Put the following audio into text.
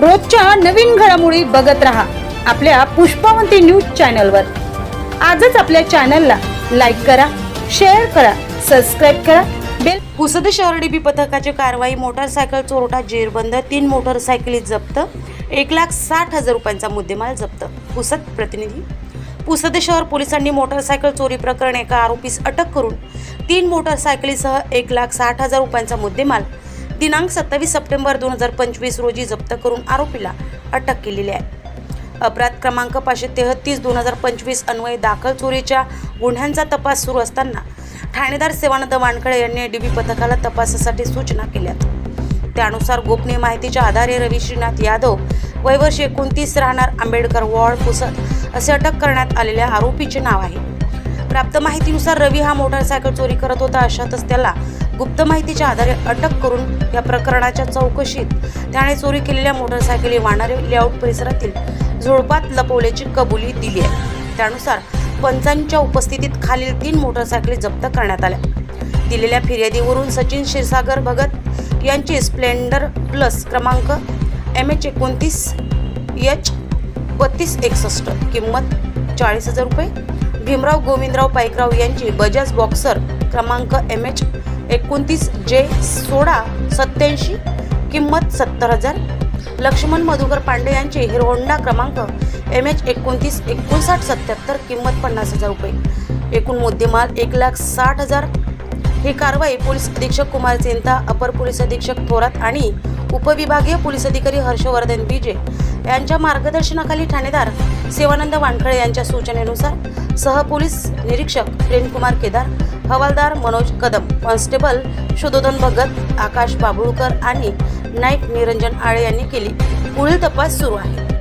रोजच्या नवीन घडामोडी बघत रहा आपल्या पुष्पावंती न्यूज चॅनलवर. आजच आपल्या चॅनलला लाईक करा शेअर करा सबस्क्राईब करा. बेल पुसद शहर डीबी पथकाची कारवाई मोटारसायकल चोरटा जेरबंद तीन मोटारसायकली जप्त एक लाख साठ हजार रुपयांचा मुद्देमाल जप्त. पुसद प्रतिनिधी पुसद शहर पोलिसांनी मोटारसायकल चोरी प्रकरणी एका आरोपीस अटक करून तीन मोटारसायकलीसह एक लाख साठ हजार रुपयांचा मुद्देमाल दिनांक सत्तावीस सप्टेंबर दोन हजार पंचवीस रोजी जप्त करून आरोपीला अटक केलेली आहे. अपराध क्रमांक पाचशे तेहतीस दोन हजार पंचवीस अन्वये दाखल चोरीच्या गुन्ह्यांचा तपास सुरू असताना ठाणेदार सेवानंद वानखळे यांनी डीबी पथकाला तपासासाठी सूचना केल्यात त्यानुसार गोपनीय माहितीच्या आधारे रवी श्रीनाथ यादव वयवर्ष एकोणतीस राहणार आंबेडकर वॉर्ड पुसद असे अटक करण्यात आलेल्या आरोपीचे नाव आहे. प्राप्त माहितीनुसार रवी हा मोटारसायकल चोरी करत होता अशातच त्याला गुप्त माहितीच्या आधारे अटक करून या प्रकरणाच्या चौकशीत त्याने चोरी केलेल्या मोटरसायकली वाणारे लेआउट परिसरातील झुडपात लपवल्याची कबुली दिली आहे. त्यानुसार पंचांच्या उपस्थितीत खालील तीन मोटरसायकली जप्त करण्यात आल्या. दिलेल्या फिर्यादीवरून सचिन क्षीरसागर भगत यांची स्प्लेंडर प्लस क्रमांक एम एच एकोणतीस एच बत्तीस एकसष्ट किंमत चाळीस हजार रुपये भीमराव गोविंदराव पाईकराव यांची बजाज बॉक्सर क्रमांक एम एच एकोणतीस जे सोळा सत्याऐंशी किंमत सत्तर हजार. लक्ष्मण मधुकर पांडे यांचे हिरोहोंडा क्रमांक एम एच एकोणतीस एकोणसाठ सत्याहत्तर किंमत पन्नास हजार रुपये. एकूण मुद्देमाल एक लाख साठ हजार. ही कारवाई पोलीस अधीक्षक कुमार चिंता अपर पोलीस अधीक्षक थोरात आणि उपविभागीय पोलीस अधिकारी हर्षवर्धन बीजे यांच्या मार्गदर्शनाखाली ठाणेदार सेवानंद वानखळे यांच्या सूचनेनुसार सहपोलीस निरीक्षक प्रेमकुमार केदार हवालदार मनोज कदम कॉन्स्टेबल शुद्धोधन भगत आकाश बाबुळकर आणि नाईक निरंजन आळे यांनी केली. पुढील तपास सुरू आहे.